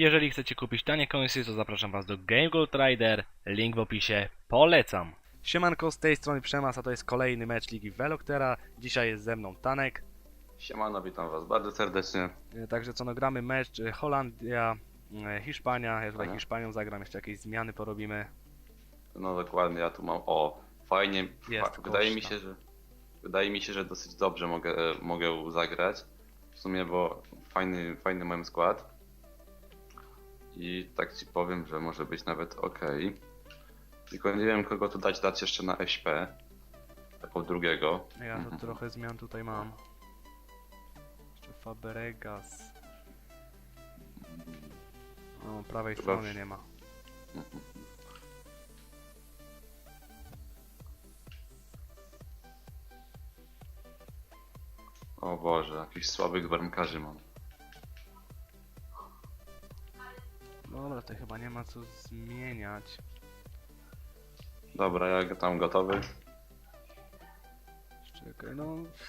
Jeżeli chcecie kupić tanie coinsy, to zapraszam Was do Game Gold Rider, link w opisie, polecam. Siemanko, z tej strony Przemas, a to jest kolejny mecz Ligi Veloktera. Dzisiaj jest ze mną Tanek. Siemano, witam was bardzo serdecznie. E, Także co no gramy mecz e, Holandia, e, Hiszpania. Ja tutaj. Hiszpanią zagram, jeszcze jakieś zmiany porobimy. No dokładnie, ja tu mam. O, fajnie. Jest Fa wydaje mi koszta. się, że. Wydaje mi się, że dosyć dobrze mogę, mogę zagrać. W sumie, bo fajny, fajny mam skład. I tak ci powiem, że może być nawet ok. Tylko nie wiem kogo tu dać dać jeszcze na SP. Jako drugiego. Ja to Mhm. trochę zmian tutaj mam. Jeszcze Fabregas. O, prawej Chyba strony wsz- nie ma. O Boże, jakichś słabych bramkarzy mam. Dobra, to chyba nie ma co zmieniać. Dobra, ja tam gotowy. Czekaj, no,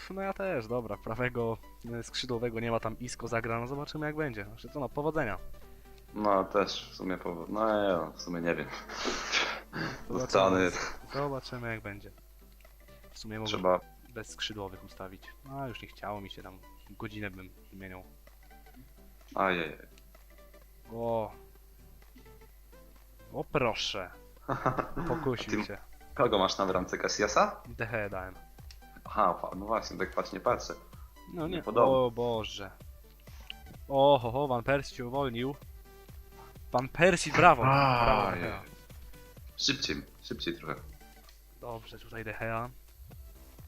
no ja też, dobra, prawego e, skrzydłowego nie ma tam Isko zagra, no zobaczymy jak będzie. Znaczy co no, powodzenia. No też w sumie powód. No ja w sumie nie wiem. Zobaczymy, Zostany. zobaczymy jak będzie. W sumie mogę Trzeba. bez skrzydłowych ustawić. A już nie chciało mi się tam, godzinę bym zmieniał. Ajej. O. O proszę. Pokusił Ty- się. Kogo masz na bramce Cassiasa? DH dałem. Aha, no właśnie, tak patrz, nie patrzę. No nie, o Boże. O, ho, ho, Van Persie się uwolnił. Pan Persie, brawo. brawo. Szybciej, szybciej trochę. Dobrze, tutaj DH.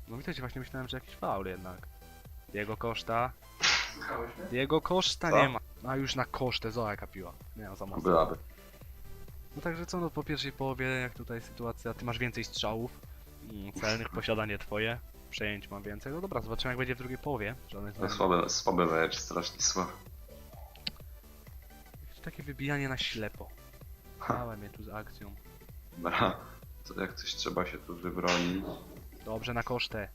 No widać, właśnie myślałem, że jakiś faul jednak. Diego Koszta. Diego Koszta Co? nie ma. A już na kosztę, zo jaka piła. Nie no, za mocno. Byłaby. No także co, no po pierwszej połowie, jak tutaj sytuacja, ty masz więcej strzałów mm, celnych, posiadanie twoje, przejęć mam więcej. No dobra, zobaczymy jak będzie w drugiej połowie. Żadnych To zmian. słabe, słabe mecz, strasznie. Jakieś Takie wybijanie na ślepo. Dałem mnie tu z akcją. Dobra, to jak coś trzeba się tu wybronić. Dobrze, na kosztę.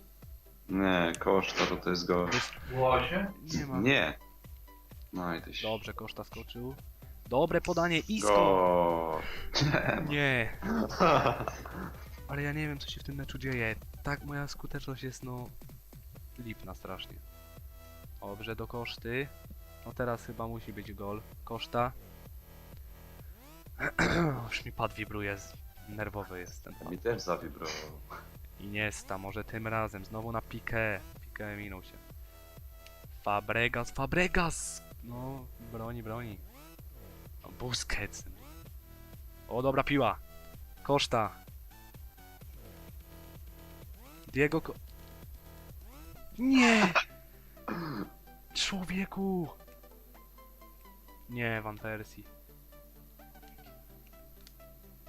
Nie, koszta to to jest go. Łosie? Nie ma. Nie. No i tyś. Dobrze, koszta skoczył. Dobre podanie, Isko! Go. Nie. Ale ja nie wiem co się w tym meczu dzieje. Tak moja skuteczność jest no... Lipna strasznie. Dobrze, do koszty. No teraz chyba musi być gol. Koszta. Już mi pad wibruje. z- Nerwowy jest ten pad. Mi też zawibrował. Iniesta, może tym razem. Znowu na Piqué. Piqué minął się. Fabregas, Fabregas! No, broni, broni. Busquets. O, dobra piła. Koszta. Diego Ko... Nie! Człowieku! Nie, Van Persie.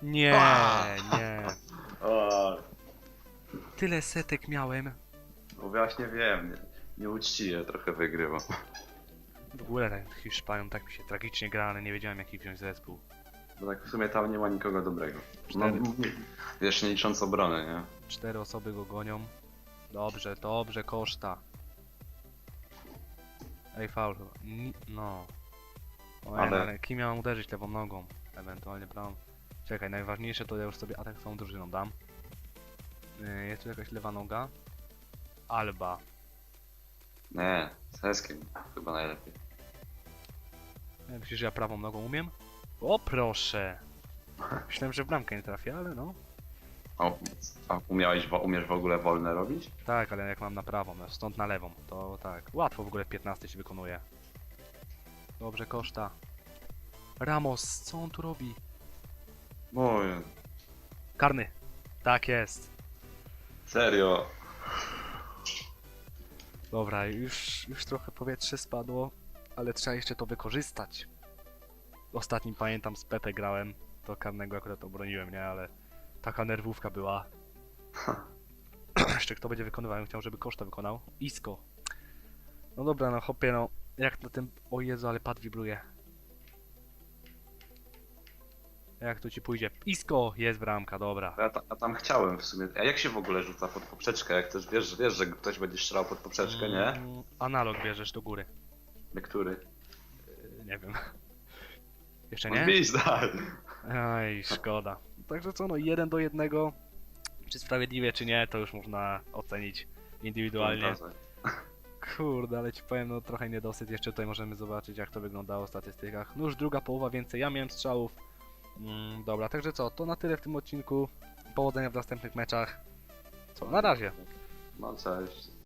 Nie, nie. O, Tyle setek miałem. no właśnie wiem, nie, nieuczciwie trochę wygrywam. W ogóle ten Hiszpanią tak mi się tragicznie gra, ale nie wiedziałem jaki wziąć zespół. Bo tak w sumie tam nie ma nikogo dobrego. No, Cztery. wiesz, nie licząc obrony, nie? Cztery osoby go gonią. Dobrze, dobrze, koszta. Ej, faul. chyba. Ni- No. O, ale... Ale- ale kim miałem uderzyć lewą nogą? Ewentualnie prawą. Czekaj, najważniejsze to ja już sobie atak całą drużyną dam. Yy, Jest tu jakaś lewa noga. Alba. Nie, z Heskiem chyba najlepiej. Ja Myślisz, że ja prawą nogą umiem? O proszę! Myślałem, że w bramkę nie trafię, ale no. A, a umiałeś, wo- umiesz w ogóle wolne robić? Tak, ale jak mam na prawą, no stąd na lewą, to tak. Łatwo w ogóle 15 się wykonuje. Dobrze, koszta. Ramos, co on tu robi? Moje. Karny. Tak jest. Serio. Dobra, już, już trochę powietrze spadło, ale trzeba jeszcze to wykorzystać. Ostatnim pamiętam z Pepe grałem, to karnego akurat obroniłem, nie? Ale taka nerwówka była. jeszcze kto będzie wykonywał? Ja bym Chciał, żeby Koszta wykonał. Isko. No dobra, no hopie, no. Jak na tym... O Jezu, ale pad wibruje. Jak to ci pójdzie? Isko! Jest bramka, dobra. Ja, ta, a tam chciałem w sumie. A jak się w ogóle rzuca pod poprzeczkę? Jak też wiesz, wiesz, że ktoś będzie strzelał pod poprzeczkę, nie? Mm, Analog bierzesz do góry. Który? Yy, Nie wiem. Jeszcze nie? Tak. Ej, szkoda. Także co, no jeden do jednego, czy sprawiedliwie, czy nie, to już można ocenić indywidualnie. Kurde, ale ci powiem, no trochę niedosyt. Jeszcze tutaj możemy zobaczyć, jak to wyglądało w statystykach. No już druga połowa więcej, ja miałem strzałów. Mm, dobra, także co, to na tyle w tym odcinku. Powodzenia w następnych meczach. Co, na razie. No cześć.